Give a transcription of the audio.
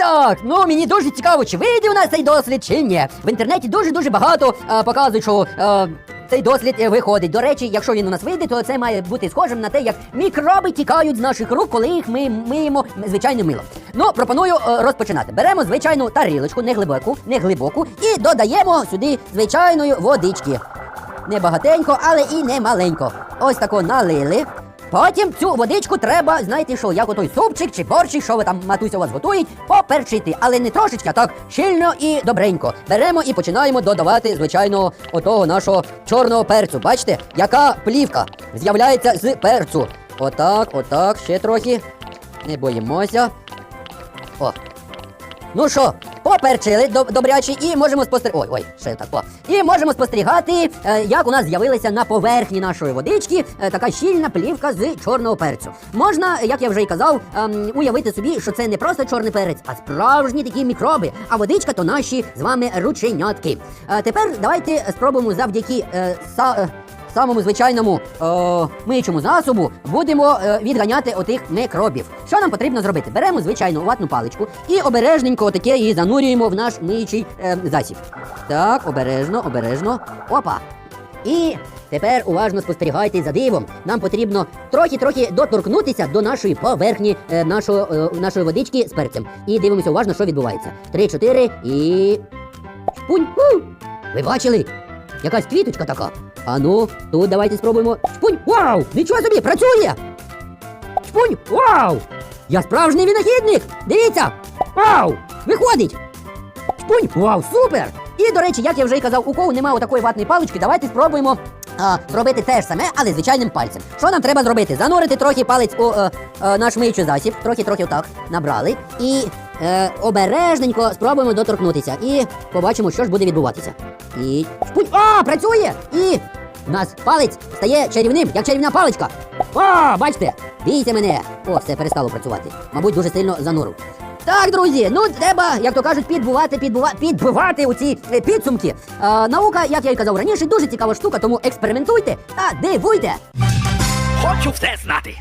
Так, ну мені дуже цікаво, чи вийде у нас цей дослід, чи ні. В інтернеті дуже-дуже багато е, показують, що е, цей дослід виходить. До речі, якщо він у нас вийде, то це має бути схожим на те, як мікроби тікають з наших рук, коли їх ми миємо звичайним милом. Ну, пропоную е, розпочинати. Беремо звичайну тарілочку, не глибоку, не глибоку, і додаємо сюди звичайної водички. Не багатенько, але і не маленько. Ось тако налили. Потім цю водичку треба, знаєте що, як отой супчик чи борщик, що ви там матуся у вас готують, поперчити. Але не трошечки, а так щільно і добренько. Беремо і починаємо додавати, звичайно, отого нашого чорного перцю. Бачите, яка плівка з'являється з перцю. Отак, отак, ще трохи. Не боїмося. О, Ну що, поперчили доб- добряче і можемо спостерігати. Ой, ой, ще так. О. І можемо спостерігати, е, як у нас з'явилася на поверхні нашої водички е, така щільна плівка з чорного перцю. Можна, як я вже й казав, ем, уявити собі, що це не просто чорний перець, а справжні такі мікроби. А водичка то наші з вами рученятки. Е, тепер давайте спробуємо завдяки са. Самому звичайному е, миючому засобу будемо е, відганяти отих микробів. Що нам потрібно зробити? Беремо звичайну ватну паличку і обережненько отаке її занурюємо в наш миючий е, засіб. Так, обережно, обережно. Опа. І тепер уважно спостерігайте за дивом. Нам потрібно трохи-трохи доторкнутися до нашої поверхні е, нашого, е, нашої водички з перцем. І дивимося уважно, що відбувається. Три-чотири і. Шпунь! У! Ви бачили? Якась квіточка така. А ну, тут давайте спробуємо. Шпунь! Вау! Нічого собі, працює! Шпунь! Вау! Я справжній винахідник! Дивіться! Вау! Виходить! Шпунь! Вау, супер! І, до речі, як я вже й казав, у кого немає такої ватної палички, давайте спробуємо а, зробити те ж саме, але звичайним пальцем. Що нам треба зробити? Занурити трохи палець у е, е, наш миючий засіб, трохи-трохи отак набрали. І е, обережненько спробуємо доторкнутися. І побачимо, що ж буде відбуватися. І. Шпунь! А, працює! І у нас палець стає чарівним, як чарівна паличка. О, бачите! Бійте мене! О, все перестало працювати. Мабуть, дуже сильно занурив. Так, друзі, ну треба, як то кажуть, підбувати, підбувати, підбивати у ці е, підсумки. Е, наука, як я й казав раніше, дуже цікава штука, тому експериментуйте та дивуйте. Хочу все знати.